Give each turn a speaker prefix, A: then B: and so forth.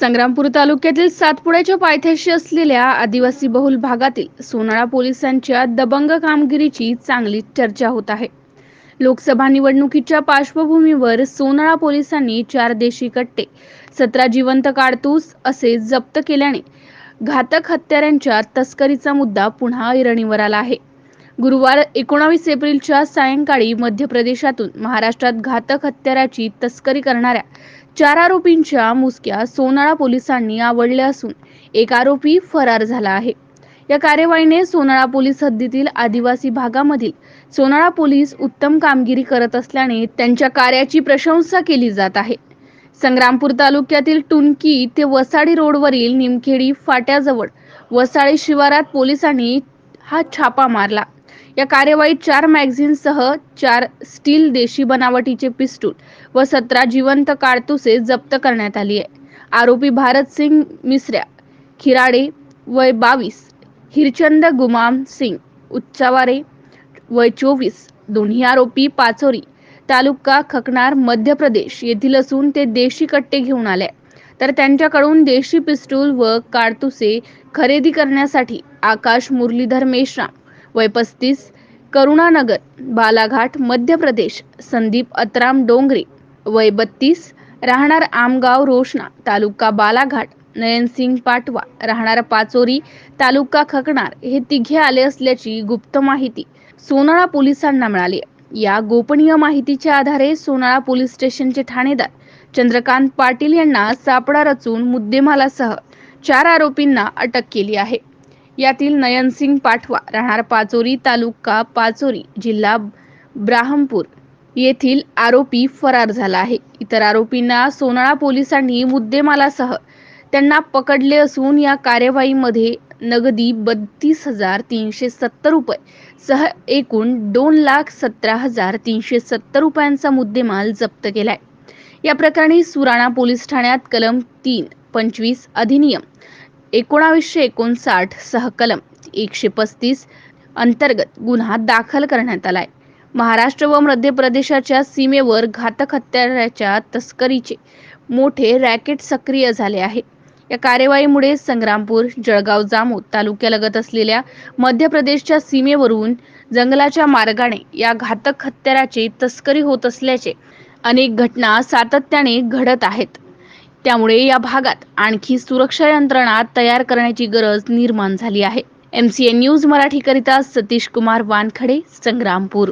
A: संग्रामपूर तालुक्यातील सातपुड्याच्या पायथ्याशी असलेल्या आदिवासी बहुल भागातील सोनाळा पोलिसांच्या दबंग कामगिरीची चांगली चर्चा होत आहे. लोकसभा निवडणुकीच्या पार्श्वभूमीवर सोनाळा पोलिसांनी चार देशी कट्टे सतरा जिवंत काडतूस असे जप्त केल्याने घातक हत्यारांच्या तस्करीचा मुद्दा पुन्हा ऐरणीवर आला आहे. गुरुवार एकोणावीस एप्रिलच्या सायंकाळी मध्य प्रदेशातून महाराष्ट्रात घातक हत्याराची तस्करी करणाऱ्या चार आरोपींच्या मुसक्या सोनाळा पोलिसांनी आवडल्या असून एक आरोपी फरार झाला आहे. या कार्यवाहीने सोनाळा पोलीस हद्दीतील आदिवासी भागामधील सोनाळा पोलीस उत्तम कामगिरी करत असल्याने त्यांच्या कार्याची प्रशंसा केली जात आहे. संग्रामपूर तालुक्यातील टुनकी ते वसाडी रोडवरील निमखेडी फाट्याजवळ वसाळी शिवारात पोलिसांनी हा छापा मारला. या कार्यवाहीत चार मॅगझिनसह चार स्टील देशी बनावटीचे पिस्तूल व सतरा जिवंत काडतुसे जप्त करण्यात आली आहे. आरोपी भारत सिंग मिसऱ्या खिराडे वय बावीस हिरचंद गुमाम सिंग उच्चावारे वय चोवीस दोन्ही आरोपी पाचोरी तालुका खकणार मध्य प्रदेश येथील असून ते देशी कट्टे घेऊन आले तर त्यांच्याकडून देशी पिस्तूल व काडतुसे खरेदी करण्यासाठी आकाश मुरलीधर मेश्राम वय पस्तीस करुणानगर बालाघाट मध्य प्रदेश संदीप अतराम डोंगरे वय बत्तीस राहणार आमगाव रोषणा तालुका बालाघाट नयनसिंग पाटवा राहणार पाचोरी तालुका खकणार हे तिघे आले असल्याची गुप्त माहिती सोनाळा पोलिसांना मिळाली. या गोपनीय माहितीच्या आधारे सोनाळा पोलीस स्टेशनचे ठाणेदार चंद्रकांत पाटील यांना सापळा रचून मुद्देमालासह चार आरोपींना अटक केली आहे. यातील नयनसिंग पाठवा राहणार पाचोरी तालुका पाचोरी जिल्हा ब्राह्मपूर. येथील आरोपी फरार झाला आहे. इतर आरोपींना सोनाळा पोलिसांनी मुद्देमालासह त्यांना पकडले असून या कार्यवाहीमध्ये नगदी बत्तीस हजार तीनशे सत्तर रुपये सह एकूण दोन लाख सतरा हजार तीनशे सत्तर रुपयांचा मुद्देमाल जप्त केलाय. या प्रकरणी सुराणा पोलीस ठाण्यात कलम तीन पंचवीस अधिनियम एकोणावीसशे एकोणसाठ सहकलम एकशे पस्तीस अंतर्गत गुन्हा दाखल करण्यात आलाय. महाराष्ट्र व मध्य प्रदेशाच्या सीमेवर घातक हत्याराच्या तस्करीचे मोठे रॅकेट सक्रिय झाले आहे. या कार्यवाहीमुळे संग्रामपूर जळगाव जामोद तालुक्यालगत असलेल्या मध्य प्रदेशच्या सीमेवरून जंगलाच्या मार्गाने या घातक हत्याराची तस्करी होत असल्याचे अनेक घटना सातत्याने घडत आहेत. त्यामुळे या भागात आणखी सुरक्षा यंत्रणा तयार करण्याची गरज निर्माण झाली आहे. एमसीएन न्यूज मराठीकरिता सतीश कुमार वानखडे संग्रामपूर.